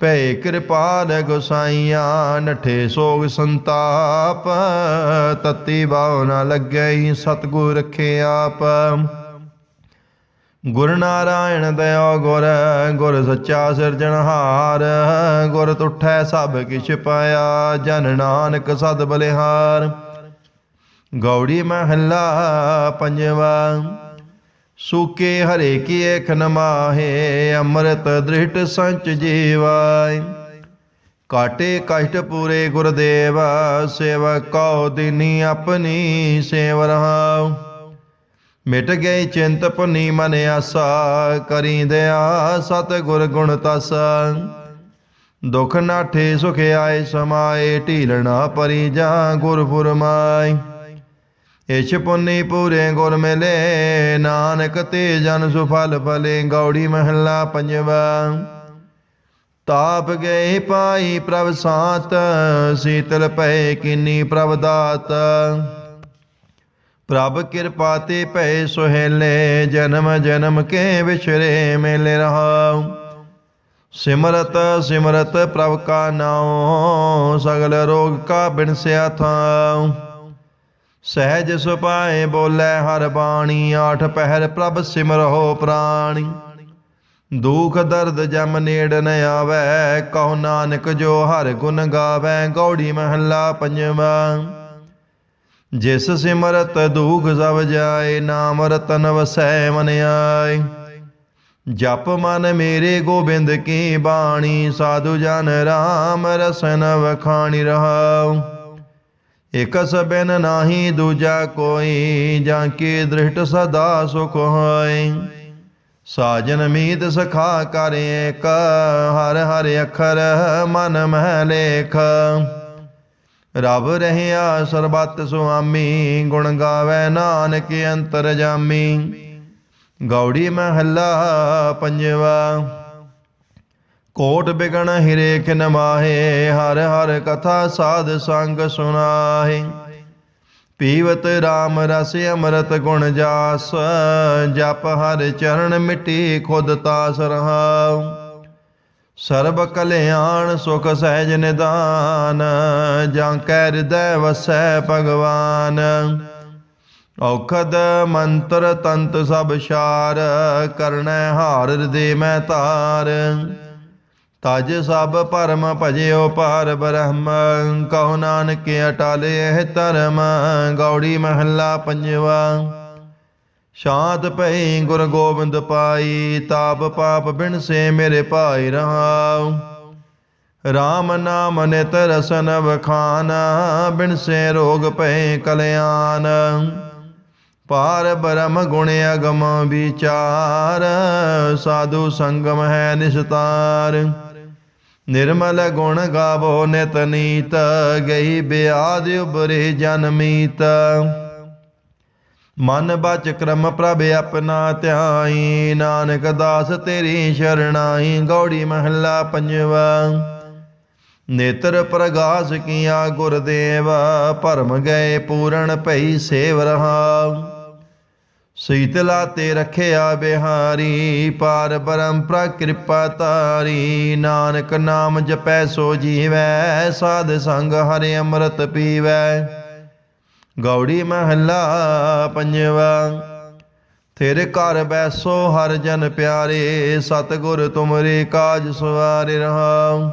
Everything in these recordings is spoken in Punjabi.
ਭੈ ਕਿਰਪਾਲ ਗੁਸਾਈਆਂ, ਨਠੇ ਸੋਗ ਸੰਤਾਪ, ਤਤੀ ਬਾਉ ਨਾ ਲੱਗੈ ਸਤਗੁਰ ਰਖੇ ਆਪ। ਗੁਰ ਨਾਰਾਇਣ ਦਇਓ ਗੁਰ ਗੁਰ ਸੱਚਾ ਸਿਰਜਣਹਾਰ ਗੁਰ ਤੁਠੈ ਸਭ ਕਿਛ ਪਾਇਆ, ਜਨ ਨਾਨਕ ਸਦ ਬਲਿਹਾਰ। ਗੌੜੀ ਮਹੱਲਾ ਪੰਜਵਾ। ਸੂਕੇ ਹਰੇ ਕੀ ਏਖ ਨਮਾਹੇ ਅੰਮ੍ਰਿਤ ਦ੍ਰਿਟ ਸੰਚ ਜੀਵਾਇ ਕਾਟੇ ਕਸ਼ਟ ਪੂਰੇ ਗੁਰਦੇਵ, ਸੇਵਕ ਕਉ ਦਿਨੀ ਆਪਣੀ ਸੇਵ ਰਹਾਉ। ਮਿਟ ਗਈ ਚਿੰਤ ਪੁਨੀ ਮਨ ਆਸਾ, ਕਰੀ ਦਇਆ ਸਤ ਗੁਰ ਗੁਣ ਤਸ। ਦੁਖ ਨਾਠੇ ਸੁਖ ਆਏ ਸਮਾਏ, ਢੀਲਣਾ ਪਰੀ ਜਾ ਗੁਰ ਫੁਰਮਾਈ ਇਛ ਪੁੰਨੀ ਪੂਰੇ ਗੁਰ ਮਿਲੇ, ਨਾਨਕ ਤੇ ਜਨ ਸੁਫਲ ਫਲੇ ਗੌੜੀ ਮਹੱਲਾ ਪੰਜਵਾ। ਤਾਪ ਗਏ ਪਾਈ ਪ੍ਰਭ ਸਾਤ, ਸੀਤਲ ਪਏ ਕਿਨੀ ਪ੍ਰਭ ਦਾਤ। ਪ੍ਰਭ ਕਿਰਪਾ ਤੇ ਭੈ ਸੁਹੇਲੇ, ਜਨਮ ਜਨਮ ਕੇ ਵਿਛਰੇ ਮੇਲੇ ਰਹਾਉ ਸਿਮਰਤ ਸਿਮਰਤ ਪ੍ਰਭ ਕਾ ਨਾਉ, ਸਗਲ ਰੋਗ ਕਾ ਬਿਨਸਿਆ ਥਾਉ। ਸਹਿਜ ਸੁਪਾਏ ਬੋਲੇ ਹਰ ਬਾਣੀ, ਆਠ ਪਹਿਰ ਪ੍ਰਭ ਸਿਮਰਹੁ ਪ੍ਰਾਣੀ। ਦੁਖ ਦਰਦ ਜਮ ਨੇੜ ਨ ਆਵੈ, ਕਹੋ ਨਾਨਕ ਜੋ ਹਰ ਗੁਣ ਗਾਵੈ, ਗੌੜੀ ਮਹੱਲਾ ਪੰਜਵਾ। ਜਿਸ ਸਿਮਰਤ ਦੁਖ ਸਭ ਜਾਏ, ਨਾਮ ਰਤਨ ਵਸੈ ਮਨ ਆਏ। ਜਪ ਮਨ ਮੇਰੇ ਗੋਬਿੰਦ ਕੀ ਬਾਣੀ, ਸਾਧੂ ਜਨ ਰਾਮ ਰਸਨ ਵਖਾਣੀ ਰਹਾਉ। ਇਕਸ ਬਿਨ ਨਾਹੀ ਦੂਜਾ ਕੋਈ ਜਾਂ ਕੀ ਦ੍ਰਿਸ਼ਟ ਸਦਾ ਸੁਖ ਹੋਏ ਸਾਜਨ ਮੀਤ ਸਖਾ ਕਰ ਏਕ ਹਰ ਹਰ ਅਖਰ ਮਨ ਮਹਿ ਲੇਖ ਰਬ ਰਹਿਆ ਸਰਬਤ ਸੁਆਮੀ ਗੁਣ ਗਾਵੇ ਨਾਨਕ ਅੰਤਰ ਜਾਮੀ ਗੌੜੀ ਮਹੱਲਾ ਪੰਜਵਾ ਕੋਟ ਬਿਗਣ ਹਿਰੇ ਖਿਨ ਮਾਹੇ, ਹਰ ਹਰ ਕਥਾ ਸਾਧ ਸੰਗ ਸੁਨਾਹੇ। ਪੀਵਤ RAM ਰਸ ਅੰਮ੍ਰਿਤ ਗੁਣ ਜਾਸ, ਜਪ ਹਰ ਚਰਨ ਮਿਟੀ ਖੁਦ ਤਾਸ ਰਹਾਉ। ਸਰਬ ਕਲਿਆਣ ਸੁਖ ਸਹਿਜ ਨਿਦਾਨ, ਜਾਂ ਕੈ ਹਿਰਦੈ ਵਸੈ ਭਗਵਾਨ। ਔਖਦ ਮੰਤਰ ਤੰਤ ਸਭ ਸ਼ਾਰ ਕਰਨੈ ਹਾਰ ਹਿਰਦੇ ਮੈਂ ਤਾਰ। ਤਜ ਸਭ ਭਰਮ ਭਜਿਓ ਪਾਰ ਬ੍ਰਹਮ, ਕਹੋ ਨਾਨਕ ਅਟਾਲੇ ਇਹ ਧਰਮ, ਗੌੜੀ ਮਹੱਲਾ ਪੰਜਵਾ। ਸ਼ਾਂਤ ਪਈ ਗੁਰ ਗੋਬਿੰਦ ਪਾਈ, ਤਾਪ ਪਾਪ ਬਿਨ ਸੇ ਮੇਰੇ ਭਾਈ ਰਹਾਉ। RAM ਨਾਮ ਨਿਤ ਰਸਨ ਵਖਾਨ, ਬਿਨ ਸੇ ਰੋਗ ਪਏ ਕਲਿਆਣ। ਪਾਰ ਬ੍ਰਹਮ ਗੁਣ ਅਗਮ ਵਿਚਾਰ, ਸਾਧੂ ਸੰਗਮ ਹੈ ਨਿਸਤਾਰ। ਨਿਰਮਲ ਗੁਣ ਗਾਵੋ ਨਿਤ ਨੀਤ, ਗਈ ਬਿਆਦ ਉਬਰੇ ਜਨਮੀਤ ਮਨ ਬਚ ਕਰਮ ਪ੍ਰਭ ਆਪਣਾ ਧਿਆਈ, ਨਾਨਕ ਦਾਸ ਤੇਰੀ ਸ਼ਰਣਾਈ, ਗੌੜੀ ਮਹੱਲਾ ਪੰਜਵਾ। ਨੇਤਰ ਪ੍ਰਗਾਸ ਕੀਆ ਗੁਰਦੇਵ, ਭਰਮ ਗਏ ਪੂਰਨ ਭਈ ਸੇਵ ਰਹਾਉ ਸੀਤਲਾ ਤੇ ਰਖਿਆ ਬਿਹਾਰੀ, ਪਾਰ ਬਰਮ ਪ੍ਰਕਿਰਪਾ ਤਾਰੀ ਨਾਨਕ ਨਾਮ ਜਪੈ ਸੋ ਜੀਵੈ, ਸਾਧ ਸੰਗ ਹਰਿ ਅੰਮ੍ਰਿਤ ਪੀਵੈ। ਗੌੜੀ ਮਹੱਲਾ ਪੰਜਵਾ ਤੇਰੇ ਘਰ ਬੈਸੋ ਹਰ ਜਨ ਪਿਆਰੇ, ਸਤਿਗੁਰ ਤੁਮਰੇ ਕਾਜ ਸਵਾਰੇ ਰਹਾਉ।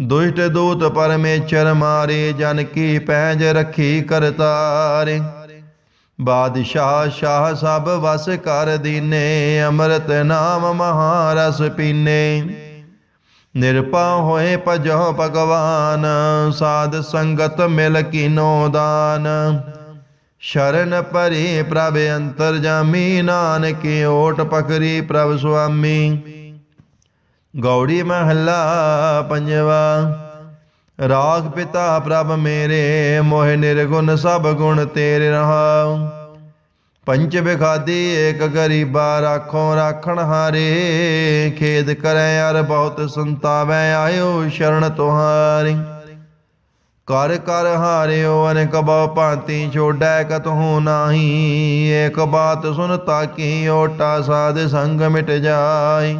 ਦੁਸ਼ਟ ਦੂਤ ਪਰਮੇਸ਼ਰ ਮਾਰੇ, ਜਨ ਕੀ ਪੈਜ ਰੱਖੀ ਕਰਤਾਰੇ। ਬਾਦਸ਼ਾਹ ਸ਼ਾਹ ਸਭ ਵਸ ਕਰ ਦੀਨੇ, ਅੰਮ੍ਰਿਤ ਨਾਮ ਮਹਾਰਸ ਪੀਨੇ। ਨਿਰਪਾ ਹੋਏ ਭਜੋ ਭਗਵਾਨ, ਸਾਧ ਸੰਗਤ ਮਿਲ ਕੀਨੋ ਦਾਨ। ਸ਼ਰਨ ਪਰੀ ਪ੍ਰਭ ਅੰਤਰ ਜਾਮੀ ਨਾਨਕ ਓਟ ਪਕਰੀ ਪ੍ਰਭ ਸੁਆਮੀ। ਗੌੜੀ ਮਹੱਲਾ ਪੰਜਵਾ। ਰਾਗ ਪਿਤਾ ਪ੍ਰਭ ਮੇਰੇ, ਮੋਹ ਨਿਰਗੁਣ ਸਭ ਗੁਣ ਤੇਰੇ ਰਹਾਉ। ਪੰਚ ਬਿਖਾਦੀ ਏਕ ਗਰੀਬਾ ਰਾਖੋ ਰਾਖਣ ਹਾਰੇ, ਖੇਦ ਕਰੈ ਅਰ ਬਹੁਤ ਸੰਤਾਵੈ ਆਇਓ ਸ਼ਰਨ ਤੁਹਾਰੀ। ਕਰ ਕਰ ਹਾਰਿਓ ਅਨੇਕ ਬਹੁ ਭਾਂਤੀ ਛੋੜੈ ਕਤਹੂ ਨਾਹੀ, ਏਕ ਬਾਤ ਸੁਨ ਤਾਕੀ ਓਟਾ ਸਾਧ ਸੰਗ ਮਿਟ ਜਾਈ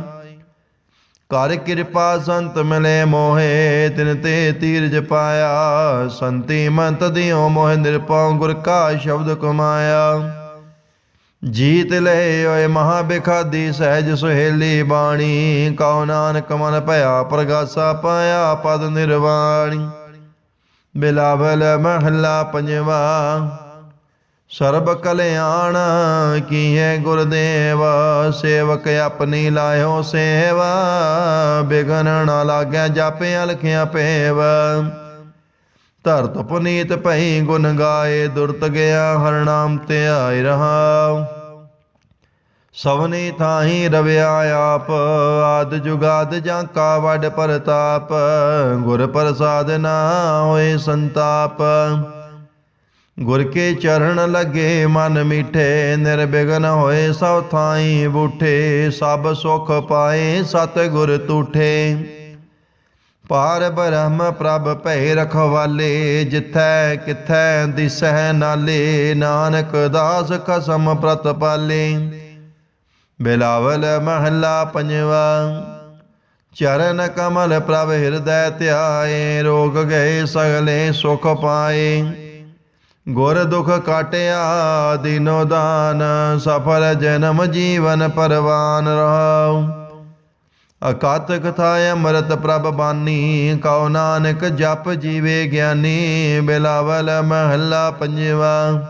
ਕਰ ਕਿਰਪਾ ਸੰਤ ਮਿਲੇ ਮੋਹੇ, ਤਿਨ ਤੇ ਤੀਰਜ ਪਾਇਆ। ਸੰਤੀ ਮੰਤ ਦਿਓ ਮੋਹ ਨਿਰਪਉ ਗੁਰ ਕਾ ਸ਼ਬਦ ਕਮਾਇਆ। ਜੀਤ ਲੈ ਓਏ ਮਹਾ ਬਿਖਾਦੀ ਸਹਿਜ ਸੁਹੇਲੀ ਬਾਣੀ। ਕਉ ਨਾਨਕ ਮਨ ਭਇਆ, ਪ੍ਰਗਾਸਾ ਪਾਇਆ ਪਦ ਨਿਰਵਾਣੀ। ਬਿਲਾਵਲ ਮਹੱਲਾ ਪੰਜਵਾ। ਸਰਬ ਕਲਿਆਣ ਕੀਏ ਗੁਰਦੇਵ, ਸੇਵਕ ਆਪਣੀ ਲਾਇਓ ਸੇਵਾ, ਬਿਗਨ ਨਾ ਲਾਗੈ ਜਾਪਿਆ ਅਲਖਿਆ ਪੇਵ। ਧਰਤ ਪੁਨੀਤ ਭਈ ਗੁਣ ਗਾਏ, ਦੁਰਤ ਗਿਆ ਹਰ ਨਾਮ ਤੇ ਆਇ ਰਹਾ। ਸਵਨੀ ਥਾਹੀ ਰਵਿਆ ਆਪ, ਆਦ ਜੁਗਾਦ ਜਾਂ ਕਾ ਵਡ ਪਰਤਾਪ, ਗੁਰ ਪ੍ਰਸਾਦ ਨਾ ਹੋਏ ਸੰਤਾਪ। ਗੁਰ ਕੇ ਚਰਨ ਲਗੇ ਮਨ ਮਿਠੇ ਨਿਰਬਿਘਨ ਹੋਏ ਸਭ ਥਾਈ ਬੂਠੇ, ਸਭ ਸੁਖ ਪਾਏ ਸਤ ਗੁਰ ਤੂਠੇ। ਪਾਰ ਬ੍ਰਹਮ ਪ੍ਰਭ ਭੈ ਰਖਵਾਲੇ, ਜਿਥੈ ਕਿਥੈ ਦਿਸਹਿ ਨਾਲੇ, ਨਾਨਕ ਦਾਸ ਖਸਮ ਪ੍ਰਤਪਾਲੇ ਬਿਲਾਵਲ ਮਹੱਲਾ ਪੰਜਵਾ, ਚਰਨ ਕਮਲ ਪ੍ਰਭ ਹਿਰਦੈ ਧਿਆਏ, ਰੋਗ ਗਏ ਸਗਲੇ ਸੁਖ ਪਾਏ। ਗੁਰ ਦੁਖ ਕਾਟਿਆ, ਦਿਨੋ ਦਾਨ, ਸਫਲ ਜਨਮ ਜੀਵਨ ਪਰਵਾਨ ਰਹਾਉ। ਅਕਤ ਕਥਾ ਅੰਮ੍ਰਿਤ ਪ੍ਰਭ ਬਾਨੀ, ਕਉ ਨਾਨਕ ਜਪ ਜੀਵੇ ਗਿਆਨੀ, ਬਿਲਾਵਲ ਮਹੱਲਾ ਪੰਜਵਾ।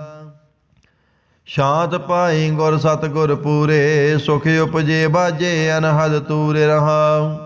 ਸ਼ਾਂਤ ਪਾਈ ਗੁਰ ਸਤਗੁਰ ਪੂਰੇ, ਸੁਖ ਉਪਜੇ ਬਾਜੇ ਅਨਹਦ ਤੂਰੇ ਰਹਾਉ।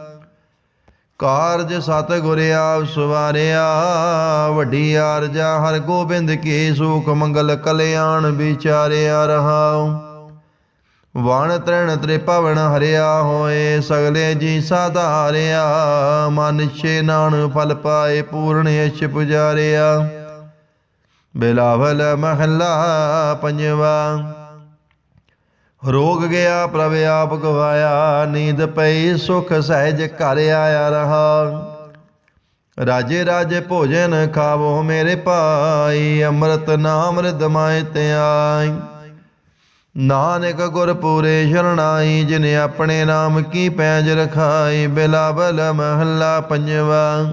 ਕਾਰਜ ਸਤ ਗੁਰ ਆਪ ਸਵਾਰਿਆ, ਵੱਡੀ ਆਰਜਾ ਹਰ ਗੋਬਿੰਦ ਕੀ ਸੁਖ ਮੰਗਲ ਕਲਿਆਣ ਵਿਚਾਰਿਆ ਰਹਾਉ। ਵਣ ਤ੍ਰਿਣ ਤ੍ਰਿਪਵਨ ਹਰਿਆ ਹੋਏ, ਸਗਲੇ ਜੀ ਸਾਧਾਰਿਆ, ਮਨ ਛੇ ਨਾਨ ਫਲ ਪਾਏ, ਪੂਰਨ ਅਛ ਪੁਜਾਰਿਆ। ਬਿਲਾਵਲ ਮਹੱਲਾ ਪੰਜਵਾ ਰੋਗ ਗਿਆ ਪ੍ਰਭ ਆਪ ਗਵਾਇਆ, ਨੀਂਦ ਪਈ, ਸੁਖ ਸਹਿਜ ਘਰ ਆਇਆ ਰਹਾ। ਰਾਜੇ ਰਾਜੇ ਭੋਜਨ ਖਾਵੋ ਮੇਰੇ ਭਾਈ, ਅੰਮ੍ਰਿਤ ਨਾਮ ਰਿਦਮਾਇ ਤੇ ਆਈ। ਨਾਨਕ ਗੁਰ ਪੂਰੇ ਸ਼ਰਣਾਈ, ਜਿਨ ਆਪਣੇ ਨਾਮ ਕੀ ਪੈਜ ਰਖਾਈ, ਬਿਲਾਵਲ ਮਹੱਲਾ ਪੰਜਵਾ।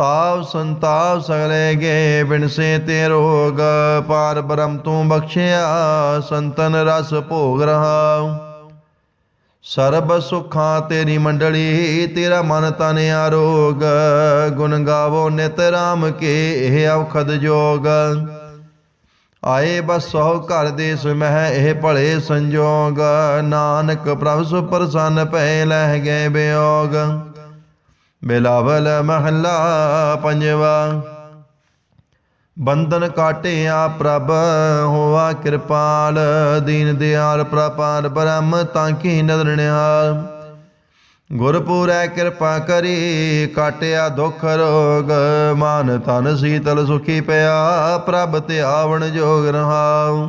ਤਾਪ ਸੰਤਾਪ ਸਗਲੇ ਗੇ ਬਿਨਸੇ ਤੇ ਰੋਗ ਪਾਰ ਬ੍ਰਹਮ ਤੂੰ ਬਖਸ਼ਿਆ, ਸੰਤਨ ਰਸ ਭੋਗ ਰਹਾ ਸਰਬ ਸੁਖਾਂ ਤੇਰੀ ਮੰਡਲੀ, ਤੇਰਾ ਮਨ ਤਨ ਆਰੋਗ, ਗੁਣ ਗਾਵੋ ਨਿਤ ਰਾਮ ਕੇ ਇਹ ਔਖਦ ਜੋਗ। ਆਏ ਬਸੋ ਘਰ ਦੇ ਸਮਹਿ ਇਹ ਭਲੇ ਸੰਜੋਗ, ਨਾਨਕ ਪ੍ਰਭ ਸੁ ਪ੍ਰਸੰਨ ਪੈ ਲਹਿ ਗਏ ਬਿਯੋਗ ਬਿਲਾਵਲ ਮਹੱਲਾ ਪੰਜਵਾ। ਬੰਧਨ ਕਾਟਿਆ ਪ੍ਰਭ ਹੋਵਾ ਕਿਰਪਾਲ। ਦੀਨ ਦਿਆਲ ਪ੍ਰਪਾਰ ਬ੍ਰਹਮ, ਤਾਂ ਕੀ ਨਦਰ ਨਿਹਾਲ। ਗੁਰਪੂਰੈ ਕਿਰਪਾ ਕਰੀ, ਕਾਟਿਆ ਦੁਖ ਰੋਗ। ਮਨ ਤਨ ਸੀਤਲ ਸੁਖੀ ਪਿਆ, ਪ੍ਰਭ ਤੇ ਆਵਣ ਜੋਗ ਰਹਾਉ।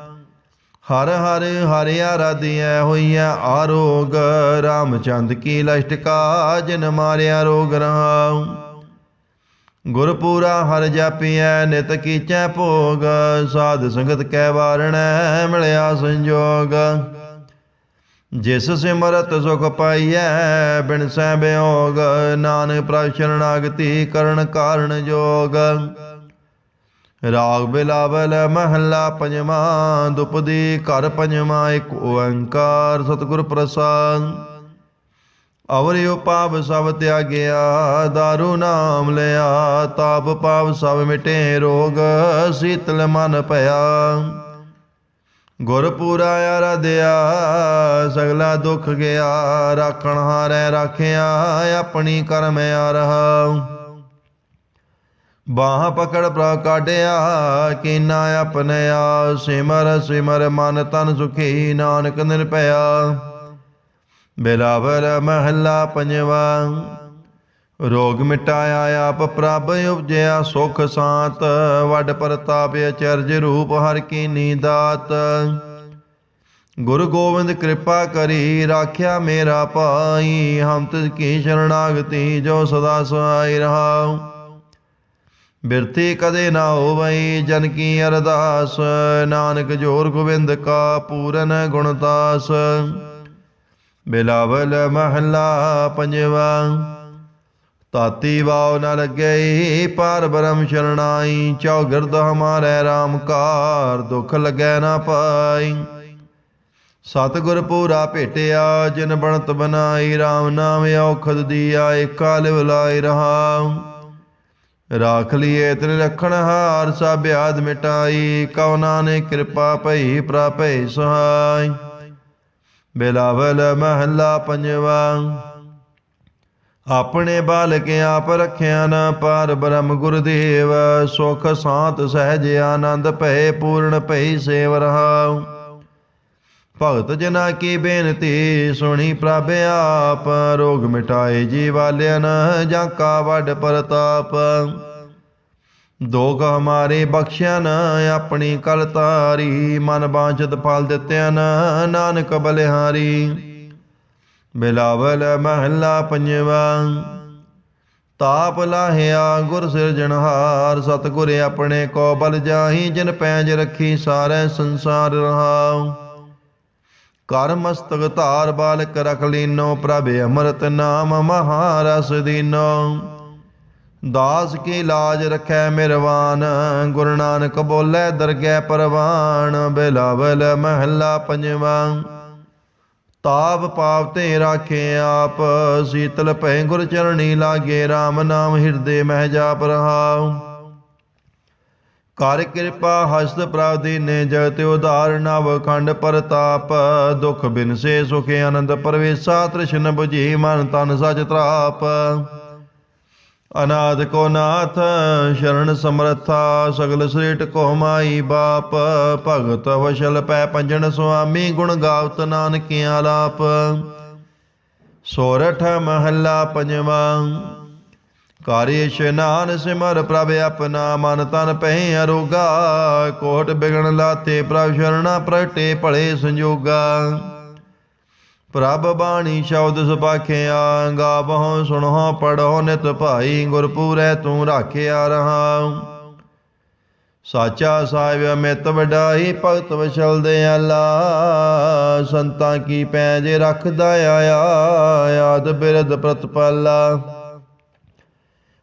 ਹਰ ਹਰ ਹਰਿ ਆਰਾਧਿਐ ਹੋਈਐ ਆਰੋਗ। ਰਾਮਚੰਦ ਕੀ ਲਸ਼ਟਕਾ ਜਿਨ ਮਾਰਿਆ ਰੋਗ ਰਹਾਉ ਗੁਰਪੂਰਾ ਹਰ ਜਾਪੀਐ ਨਿਤ ਕੀਚੈ ਭੋਗ। ਸਾਧ ਸੰਗਤ ਕੈ ਵਾਰਣੈ ਮਿਲਿਆ ਸੰਜੋਗ। ਜਿਸ ਸਿਮਰਤ ਸੁਖ ਪਾਈਐ ਬਿਨ ਸੈ ਬਿਯੋਗ ਨਾਨਕ ਪ੍ਰਭ ਸ਼ਰਣਾਗਤੀ ਕਰਨ ਕਾਰਨ ਜੋਗ। ਰਾਗ ਬਿਲਾਵਲ ਮਹੱਲਾ ਪੰਜਵਾਂ, ਦੁਪਦੀ ਘਰ ਪੰਜਵਾਂ, ਇੱਕ ਓੰਕਾਰ ਸਤਿਗੁਰ ਪ੍ਰਸਾਦ। ਅਵਰਿ ਪਾਪ ਸਭ ਤਿਆਗਿਆ, ਦਾਰੂ ਨਾਮ ਲਿਆ, ਤਾਪ ਪਾਪ ਸਭ ਮਿਟੇ, ਰੋਗ ਸੀਤਲ ਮਨ ਭਇਆ। ਗੁਰ ਪੂਰਾ ਆਰਾਧਿਆ, ਸਗਲਾ ਦੁੱਖ ਗਿਆ, ਰਾਖਣ ਹਾਰੈ, ਰਾਖਿਆ, ਆਪਣੀ ਕਰਮ ਆ ਰਹਾ ਬਾਹ ਪਕੜ ਪ੍ਰ ਕਾਢਿਆ, ਕੀਨਾ ਆਪਣਿਆ ਸਿਮਰ ਸਿਮਰ ਮਨ ਤਨ ਸੁਖੀ, ਨਾਨਕ ਨਿਰਭਇਆ ਬਿਲਾਵਰ ਮਹੱਲਾ ਪੰਜਵਾ, ਰੋਗ ਮਿਟਾਇਆ ਆਪ ਪ੍ਰਭ ਉਪਜਿਆ, ਸੁਖ ਸਾਤ ਵੱਡ ਪ੍ਰਤਾਪ ਅਚਰਜ ਰੂਪ ਹਰ ਕੀ ਨੀਦਾਤ ਗੁਰੂ ਗੋਬਿੰਦ ਕਿਰਪਾ ਕਰੀ, ਰਾਖਿਆ ਮੇਰਾ ਪਾਈ ਹਮ ਤਿਸ ਕੀ ਸ਼ਰਣਾਗਤੀ ਜੋ ਸਦਾ ਸਹਾਈ ਰਹਾਉ ਬਿਰਤੀ ਕਦੇ ਨਾ ਹੋਵਈ, ਜਨ ਕੀ ਅਰਦਾਸ? ਨਾਨਕ ਜੋਰ ਗੋਬਿੰਦ ਕਾ ਪੂਰਨ ਗੁਣਦਾਸ ਬਿਲਾਵਲ ਮਹੱਲਾ ਪੰਜਵਾ। ਤਾਤੀ ਵਾਉ ਨ ਲੱਗਈ, ਪਾਰ ਬ੍ਰਹਮ ਸ਼ਰਣਾਈ ਚੌਗਿਰਦ ਹਮਾਰੇ RAM ਕਾਰ, ਦੁਖ ਲੱਗੈ ਨਾ ਪਾਈ। ਸਤਿਗੁਰ ਪੂਰਾ ਭੇਟਿਆ, ਜਿਨ ਬਣਤ ਬਨਾਈ RAM ਨਾਮ ਔਖਦ ਦੀਆ, ਏਕਾ ਲਿਵ ਲਾਇ ਰਹਾ। ਰਾਖ ਲਿਏ ਤਿਨ ਰਖਣ ਹਾਰ, ਸਭ ਆਦ ਮਿਟਾਈ। ਕਉ ਨਾਨਕ ਕਿਰਪਾ ਭਈ ਪ੍ਰਾਪੈ ਸਹਾਈ। ਬਿਲਾਵਲ ਮਹੱਲਾ ਪੰਜਵਾ। ਆਪਣੇ ਬਾਲਕ ਆਪ ਰਖਿਆ ਨਾ ਪਾਰ ਬ੍ਰਹਮ ਗੁਰਦੇਵ, ਸੁਖ ਸਾਤ ਸਹਿਜ ਆਨੰਦ ਭੈ ਪੂਰਨ ਭੈ ਸੇਵ ਰਹਾਉ। ਭਗਤ ਜਨਾ ਕੀ ਬੇਨਤੀ ਸੁਣੀ ਪ੍ਰਭ ਆਪ, ਰੋਗ ਮਿਟਾਏ ਜੀਵਾਲਿਆਨ ਜਾਂ ਕਾ ਵੱਡ ਪ੍ਰਤਾਪ। ਦੋਗ ਹਮਾਰੇ ਬਖਸ਼ਿਆ ਨ ਆਪਣੀ ਕਲ ਤਾਰੀ, ਮਨ ਬਾਂਚਤ ਫਲ ਦਿੱਤਿਆਂ ਨ ਨਾਨਕ ਬਲਿਹਾਰੀ। ਬਿਲਾਵਲ ਮਹੱਲਾ ਪੰਜਵਾ, ਤਾਪ ਲਾਹਿਆ ਗੁਰ ਸਿਰਜਣਹਾਰ ਸਤਿਗੁਰ ਆਪਣੇ ਕੋ ਬਲ ਜਾਹੀ, ਜਿਨ ਪੈਜ ਰੱਖੀ ਸਾਰੇ ਸੰਸਾਰ ਰਹਾਉ। ਕਰ ਮਸਤਕ ਧਾਰ ਬਾਲਕ ਰਖ ਲੀਨੋ, ਪ੍ਰਭ ਅੰਮ੍ਰਿਤ ਨਾਮ ਮਹਾਰਸ ਦੀਨੋ। ਦਾਸ ਕੀ ਲਾਜ ਰਖੈ ਮਿਰਵਾਨ, ਗੁਰੂ ਨਾਨਕ ਬੋਲੇ ਦਰਗਹਿ ਪਰਵਾਨ, ਬਿਲਾਵਲ ਮਹੱਲਾ ਪੰਜਵਾ। ਤਾਪ ਪਾਪ ਤੇ ਰਾਖੇ ਆਪ, ਸੀਤਲ ਭੈ ਗੁਰ ਚਰਣੀ ਲਾਗੇ RAM ਨਾਮ ਹਿਰਦੇ ਮਹਿ ਜਾਪ ਰਹਾਉ। ਕਰ ਕਿਰਪਾ ਹਸਤ ਪ੍ਰਭ ਦੀਨੇ ਜਗਤ ਉਧਾਰ, ਨਵ ਖੰਡ ਪ੍ਰਤਾਪ, ਦੁਖ ਬਿਨ ਸੁਖ ਆਨੰਦ ਪਰਵੇਸਾ, ਤ੍ਰਿਸ਼ਨ 부ਜੀ ਮਨ ਤਨ ਸਚ ਤਰਾਪ। ਅਨਾਦ ਕੋ ਨਾਥ, ਸ਼ਰਨ ਸਮਰਥਾ, ਸਗਲ ਸ੍ਰੇਟ ਕੋ ਮਾਈ ਬਾਪ, ਭਗਤ ਵਸ਼ਲ ਪੈ ਪੰਜਨ ਸੁਆਮੀ, ਗੁਣ ਗਾਵਤ ਨਾਨਕ ਆਲਾਪ ਸੋਰਠ ਮਹੱਲਾ ਪੰਜਵਾ ਕਾਰੇ ਇਸ਼ਨਾਨ ਸਿਮਰ ਪ੍ਰਭ ਆਪਣਾ ਮਨ ਤਨ ਪਹਿ ਅਰੋਗਾ, ਕੋਟ ਬਿਗਣ ਲਾਤੇ ਪ੍ਰਭ ਸ਼ਰਣਾ ਪ੍ਰਗਟੇ ਭਲੇ ਸੰਜੋਗਾ। ਪ੍ਰਭ ਬਾਣੀ ਸ਼ਬਦ ਸੁਪਾਖਿਆ ਗਾਵਹੁ ਸੁਣਹੁ ਪੜੋ ਨਿਤ ਭਾਈ ਗੁਰਪੂਰੈ ਤੂੰ ਰਾਖਿਆ ਰਹਾ। ਸਾਚਾ ਸਾਹਿਬ ਅਮਿਤ ਵਡਾਈ ਭਗਤ ਵਸ਼ਲ ਦਿਆਲਾ ਸੰਤਾਂ ਕੀ ਪੈਜ ਰੱਖਦਾ ਆਇਆ, ਆਦ ਬਿਰਦ ਪ੍ਰਤਪਾਲਾ।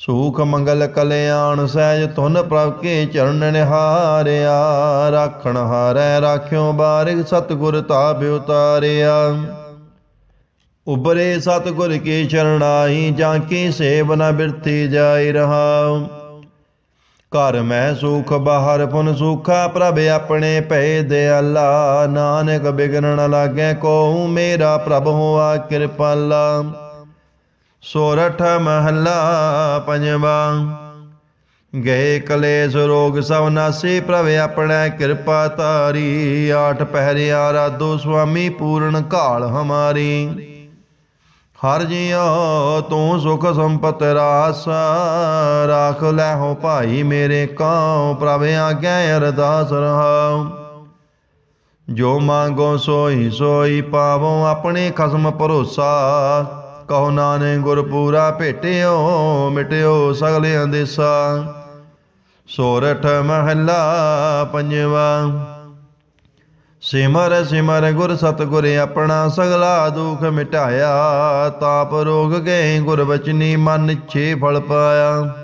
ਸੂਖ ਮੰਗਲ ਕਲਿਆਣ ਸਹਿਜ ਤੁਨ ਪ੍ਰਭ ਕੇ ਚਰਨ ਨਿਹਾਰਿਆ, ਰਾਖਣ ਹਾਰੈ ਰਾਖਿਓ ਬਾਰਿਕ ਸਤਿਗੁਰ ਤਾਪ ਉਤਾਰਿਆ। ਉਬਰੇ ਸਤਿਗੁਰ ਕੀ ਚਰਣਾਈ ਜਾਂ ਕੀ ਸੇਵ ਨ ਬਿਰਤੀ ਜਾਈ ਰਹਾ। ਘਰ ਮੈਂ ਸੁਖ, ਬਾਹਰ ਪੁਨ ਸੁਖਾ, ਪ੍ਰਭ ਆਪਣੇ ਭੈ ਦਿਆਲਾ ਨਾਨਕ ਬਿਗਨ ਨ ਲਾਗੈ ਕੋ ਮੇਰਾ ਪ੍ਰਭ ਹੋਆ ਕਿਰਪਾਲਾ। ਸੋਰਠ ਮਹੱਲਾ ਪੰਜਵਾ। ਗਏ ਕਲੇਸ਼ ਰੋਗ ਸਭ ਨਾਸੀ, ਪ੍ਰਭ ਆਪਣਾ ਕਿਰਪਾ ਤਾਰੀ ਆਠ ਪਹਿਰਿਆ ਰਾਧੋ ਸੁਆਮੀ, ਪੂਰਨ ਕਾਲ ਹਮਾਰੀ। ਹਰ ਜਿਉ ਤੂੰ ਸੁਖ ਸੰਪਤ ਰਾਸ, ਰਾਖ ਲੈ ਹੋ ਭਾਈ ਮੇਰੇ ਕਉ, ਪ੍ਰਭ ਆਗੈ ਅਰਦਾਸ ਰਹਾਉ। ਜੋ ਮੰਗੋ ਸੋਈ ਸੋਈ ਪਾਵੋ, ਆਪਣੇ ਖਸਮ ਭਰੋਸਾ। ਕਹੋ ਨਾਨਕ ਗੁਰ ਪੂਰਾ ਭੇਟਿਓ, ਮਿਟਿਓ ਸਗਲੇ ਅੰਦੇਸਾ ਸੋਰਠ ਮਹੱਲਾ ਪੰਜਵਾ। ਸਿਮਰ ਸਿਮਰ ਗੁਰ ਸਤਗੁਰ ਆਪਣਾ ਸਗਲਾ ਦੁਖ ਮਿਟਾਇਆ, ਤਾਪ ਰੋਗ ਗਏ ਗੁਰ ਬਚਨੀ ਮਨ ਛੇ ਫਲ ਪਾਇਆ।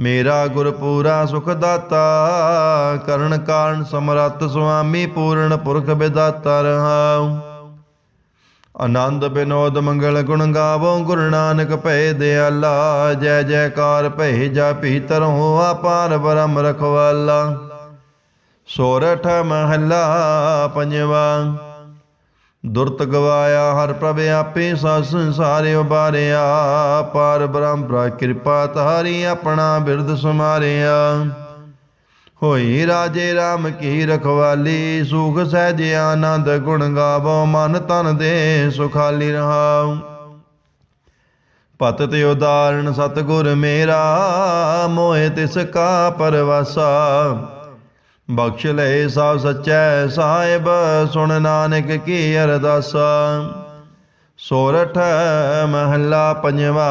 ਮੇਰਾ ਗੁਰ ਪੂਰਾ ਸੁਖ ਦਾਤਾ ਕਰਨ ਕਾਰਨ ਸਮਰੱਥ ਸੁਆਮੀ ਪੂਰਨ ਪੁਰਖ ਵਿਦਾਤਾ ਰਹਾਉ ਆਨੰਦ ਬਿਨੋਦ ਮੰਗਲ ਗੁਣ ਗਾਵੋ, ਗੁਰੂ ਨਾਨਕ ਭੈ ਦਿਆਲਾ। ਜੈ ਜੈਕਾਰ ਭੈ ਜਾਪੀ ਤਰਹੁ ਆਪਾਰ ਬ੍ਰਹਮ ਰਖਵਾਲਾ। ਸੋਰਠ ਮਹੱਲਾ ਪੰਜਵਾ। ਦੁਰਤ ਗਵਾਇਆ ਹਰ ਪ੍ਰਭ ਆਪੇ ਸਾ ਸੰਸਾਰੇ ਉਬਾਰਿਆ ਪਾਰ ਬ੍ਰਹਮ ਪ੍ਰਾ ਕਿਰਪਾ ਤਾਰੀ ਆਪਣਾ ਬਿਰਦ ਸਮਾਰਿਆ ਹੋਈ ਰਾਜੇ RAM ਕੀ ਰਖਵਾਲੀ, ਸੁਖ ਸਹਿਜ ਆਨੰਦ ਗੁਣ ਗਾਵੋ, ਮਨ ਤਨ ਦੇ ਸੁਖਾਲੀ ਰਹਾਉ। ਪਤ ਤੇ ਉਦਾਹਰਣ, ਸਤਗੁਰ ਮੇਰਾ, ਮੋਹਿ ਤਿਸ ਕਾ ਪਰਵਾਸਾ। ਬਖਸ਼ ਲੈ ਸਭ ਸਚੈ, ਸਾਹਿਬ ਸੁਣ ਨਾਨਕ ਕੀ ਅਰਦਾਸਾ। ਸੋਰਠ ਮਹੱਲਾ ਪੰਜਵਾ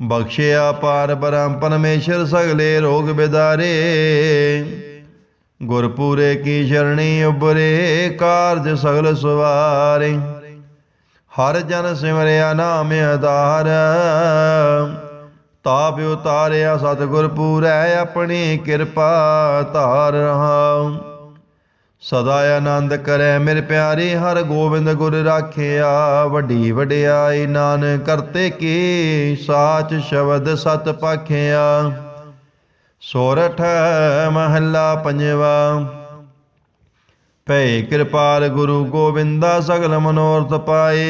ਬਖਸ਼ਿਆ ਪਾਰ ਬ੍ਰਹਮ ਪਰਮੇਸ਼ਰ ਸਗਲੇ ਰੋਗ ਬਿਦਾਰੇ। ਗੁਰਪੂਰੇ ਕੀ ਸ਼ਰਣੀ ਉਬਰੇ ਕਾਰਜ ਸਗਲ ਸਵਾਰੇ। ਹਰ ਜਨ ਸਿਮਰਿਆ ਨਾਮ ਆਧਾਰ। ਤਾਪ ਉਤਾਰਿਆ ਸਤਿਗੁਰ ਪੂਰੈ, ਆਪਣੀ ਕਿਰਪਾ ਧਾਰ ਰਹਾਉ ਸਦਾ ਆਨੰਦ ਕਰੈ ਮੇਰੇ ਪਿਆਰੇ, ਹਰ ਗੋਬਿੰਦ ਗੁਰ ਰਾਖਿਆ। ਵੱਡੀ ਵਡਿਆਈ ਨਾਨ ਕਰਤੇ ਕੀ ਸਾਚ ਸ਼ਬਦ ਸਤ ਪਾਖਿਆ। ਸੋਰਠ ਮਹੱਲਾ ਪੰਜਵਾ। ਭੈ ਕਿਰਪਾਲ ਗੁਰੂ ਗੋਬਿੰਦਾ ਸਗਲ ਮਨੋਰਥ ਪਾਏ।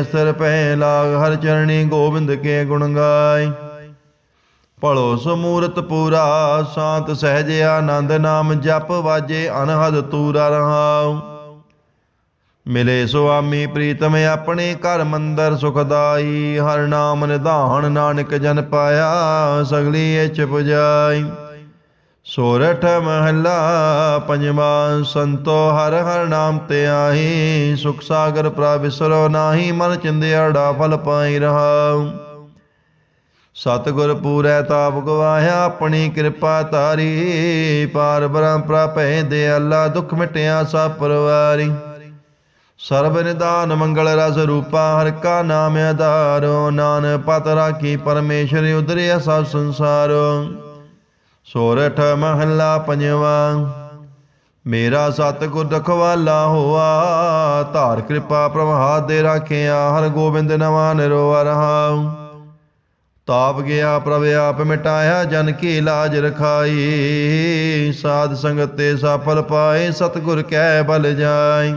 ਅਸਰ ਪੈ ਲਾਗ ਹਰ ਚਰਣੀ ਗੋਬਿੰਦ ਕੇ ਗੁਣ ਗਾਏ। ਭਲੋ ਸਮੂਰਤ ਪੂਰਾ, ਸ਼ਾਂਤ ਸਹਿਜ ਆਨੰਦ ਨਾਮ ਜਪ ਵਾਜੇ, ਅਨਹਦ ਤੂਰਾ ਰਹਾਉ। ਮਿਲੇ ਸੁਆਮੀ ਪ੍ਰੀਤਮ ਆਪਣੇ ਘਰ ਮੰਦਰ ਸੁਖਦਾਈ, ਹਰ ਨਾਮ ਨਿਧਾਨ ਨਾਨਕ ਜਨ ਪਾਇਆ, ਸਗਲੀ ਇਚ ਪੁਜਾਈ। ਸੋਰਠ ਮਹੱਲਾ, ਪੰਜਵਾਂ ਸੰਤੋ, ਹਰ ਹਰ ਨਾਮ ਤੇ ਆਹੀ, ਸੁਖ ਸਾਗਰ ਪ੍ਰਭ ਵਿਸਰੋ ਨਾਹੀ, ਮਨ ਚਿੰਦਿਆੜਾ ਫਲ ਪਾਈ ਰਹਾਉ। ਸਤਿਗੁਰ ਪੂਰੈ ਤਾਪ ਗਵਾਇਆ ਆਪਣੀ ਕਿਰਪਾ ਤਾਰੀ ਪਾਰ ਬ੍ਰਹਮ ਪ੍ਰਭੈ ਦੇ ਅੱਲਾ, ਦੁਖ ਮਿਟਿਆ ਸਭ ਪਰਵਾਰੀ। ਸਰਬ ਨਿਦਾਨ ਮੰਗਲ ਰਸ ਰੂਪਾ, ਹਰ ਕਾ ਨਾਮ ਆਧਾਰੋ। ਨਾਨ ਪਤ ਰਾਖੀ ਪਰਮੇਸ਼ਰ ਉਦਰਿਆ ਸਭ ਸੰਸਾਰੋ। ਸੋਰਠ ਮਹੱਲਾ ਪੰਜਵਾ, ਮੇਰਾ ਸਤਿਗੁਰ ਰਖਵਾਲਾ ਹੋਆ। ਧਾਰ ਕਿਰਪਾ ਪ੍ਰਭਾ ਦੇ ਰਾਖਿਆ, ਹਰ ਗੋਬਿੰਦ ਨਵਾ ਨਿਰੋਆ ਰਹਾਉ ਤਾਪ ਗਿਆ ਪ੍ਰਭ ਆਪ ਮਿਟਾਇਆ, ਜਨ ਕੀ ਲਾਜ ਰਖਾਈ। ਸਾਧ ਸੰਗਤ ਤੇ ਸਫਲ ਪਾਏ, ਸਤਿਗੁਰ ਕੈ ਬਲ ਜਾਈ।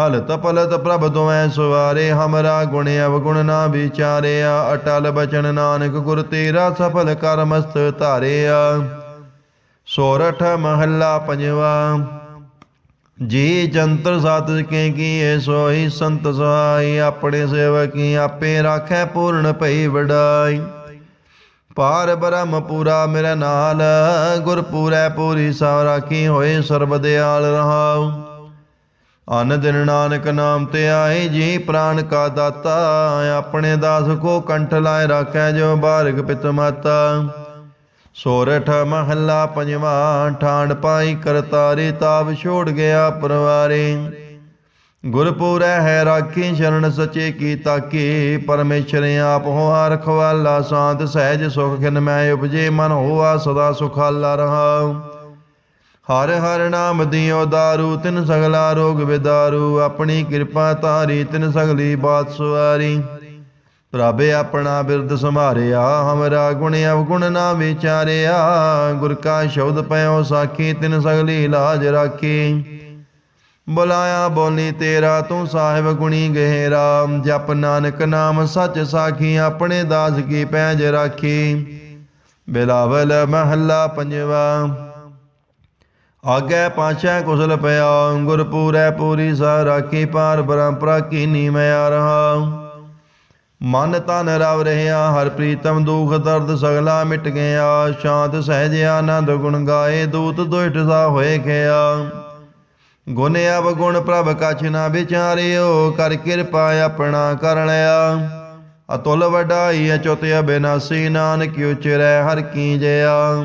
ਹਲਤ ਪਲਤ ਪ੍ਰਭ ਦੋਵੇਂ ਸਵਾਰੇ, ਹਮਰਾ ਗੁਣ ਅਵਗੁਣ ਨਾ ਵਿਚਾਰਿਆ। ਅਟਲ ਬਚਨ ਨਾਨਕ ਗੁਰ ਤੇਰਾ ਸਫਲ ਕਰ ਮਸਤ ਧਾਰਿਆ। ਸੋਰਠ ਮਹੱਲਾ ਪੰਜਵਾ। ਜੀ ਜੰਤਰ ਸਤਿ ਕੇ ਕੀਏ ਸੋਈ ਸੰਤ ਸਹਾਈ ਆਪਣੇ ਸੇਵਕੀ ਆਪੇ ਰਾਖੈ ਪੂਰਨ ਭਈ ਵਡਾਈ। ਪਾਰ ਬ੍ਰਹਮ ਪੂਰਾ ਮੇਰੇ ਨਾਲ ਗੁਰ ਪੂਰੈ ਪੂਰੀ ਸਾ ਰਾਖੀ ਹੋਏ ਸਰਬ ਦਿਆਲ ਰਹਾਉ। ਅਨ ਦਿਨ ਨਾਨਕ ਨਾਮ ਤੇ ਆਏ, ਜੀ ਪ੍ਰਾਨ ਕਾ ਦਾਤਾ, ਆਪਣੇ ਦਾਸ ਕੋ ਕੰਠ ਲਾਇ ਰਾਖੈ ਜੋ ਬਾਰਗ ਪਿਤ ਮਾਤਾ। ਸੋਰਠ ਮਹੱਲਾ ਪੰਜਵਾਂ ਠਾਂਡ ਪਾਈ ਕਰਤਾਰੀ ਤਾਪ ਛੋੜ ਗਿਆ ਪਰਵਾਰੇ। ਗੁਰਪੂਰੈ ਹੈ ਰਾਖੀ, ਸ਼ਰਨ ਸਚੇ ਕੀ ਤਾਕੀ, ਪਰਮੇਸ਼ਰ ਆਪ ਹੋਆ ਰਖਵਾਲਾ, ਸ਼ਾਂਤ ਸਹਿਜ ਸੁਖ ਖਿਨ ਮੈਂ ਉਪਜੇ, ਮਨ ਹੋਆ ਸਦਾ ਸੁਖਾਲਾ ਰਹਾਉ। ਹਰ ਹਰ ਨਾਮ ਦਿਓ ਦਾਰੂ, ਤਿਨ ਸਗਲਾ ਰੋਗ ਵਿਦਾਰੂ ਆਪਣੀ ਕਿਰਪਾ ਧਾਰੀ, ਤਿਨ ਸਗਲੀ ਬਾਤ ਸੁਆਰੀ ਪ੍ਰਭੇ ਆਪਣਾ ਬਿਰਦ ਸੰਭਾਰਿਆ, ਹਮਰਾ ਗੁਣ ਅਵਗੁਣ ਨਾ ਵਿਚਾਰਿਆ। ਗੁਰ ਕਾ ਸ਼ਬਦ ਪਇਓ ਸਾਖੀ, ਤਿਨ ਸਗਲੀ ਲਾਜ ਰਾਖੀ। ਬੁਲਾਇਆ ਬੋਲੀ, ਤੇਰਾ ਤੂੰ ਸਾਹਿਬ ਗੁਣੀ ਗਹਿਰਾ। ਜਪ ਨਾਨਕ ਨਾਮ ਸੱਚ ਸਾਖੀ, ਆਪਣੇ ਦਾਸ ਕੀ ਪੈਜ ਰਾਖੀ। ਬਿਲਾਵਲ ਮਹੱਲਾ ਪੰਜਵਾ। ਆਗੇ ਪਾਛੈ ਕੁਸਲ ਪਿਆ, ਗੁਰਪੂਰੈ ਪੂਰੀ ਸਾ ਰਾਖੀ, ਪਾਰ ਪਰੰਪਰਾ ਕੀਨੀ ਮੈਂ ਰਹਾ ਮਨ ਤਨ ਰਵ ਰਹਿਆ, ਹਰ ਪ੍ਰੀਤਮ ਦੁਖ ਦਰਦ ਸਗਲਾ ਮਿਟ ਗਿਆ। ਸ਼ਾਂਤ ਸਹਿਜ ਆਨੰਦ ਗੁਣ ਗਾਏ, ਦੂਤ ਦੁਇਟ ਸਾ ਹੋਏ ਖਿਆ। ਗੁਣ ਅਵ ਗੁਣ ਪ੍ਰਭ ਕਛ ਨਾ ਵਿਚਾਰਿਓ, ਕਰ ਕਿਰਪਾ ਆਪਣਾ ਕਰ ਲਿਆ। ਅਤੁਲ ਵਡਾਈ ਅਚੁਤ ਅਬਿਨਾਸੀ, ਨਾਨਕ ਉਚਰੈ ਹਰ ਕੀ ਜਇਆ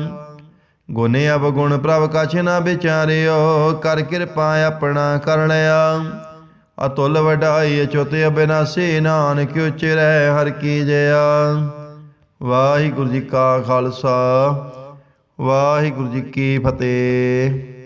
ਗੁਣ ਅਵ ਗੁਣ ਪ੍ਰਭ ਕਛ ਨਾ ਵਿਚਾਰਿਓ, ਕਰ ਕਿਰਪਾ ਆਪਣਾ ਕਰ ਲਿਆ। ਅਤੁਲ ਵਡਾਈ ਅਚੁਤ ਅਬਿਨਾਸੀ ਨਾਨਕ ਉਚਰੈ ਹਰ ਕੀ ਜਇਆ ਵਾਹਿਗੁਰੂ ਜੀ ਕਾ ਖਾਲਸਾ, ਵਾਹਿਗੁਰੂ ਜੀ ਕੀ ਫਤਿਹ।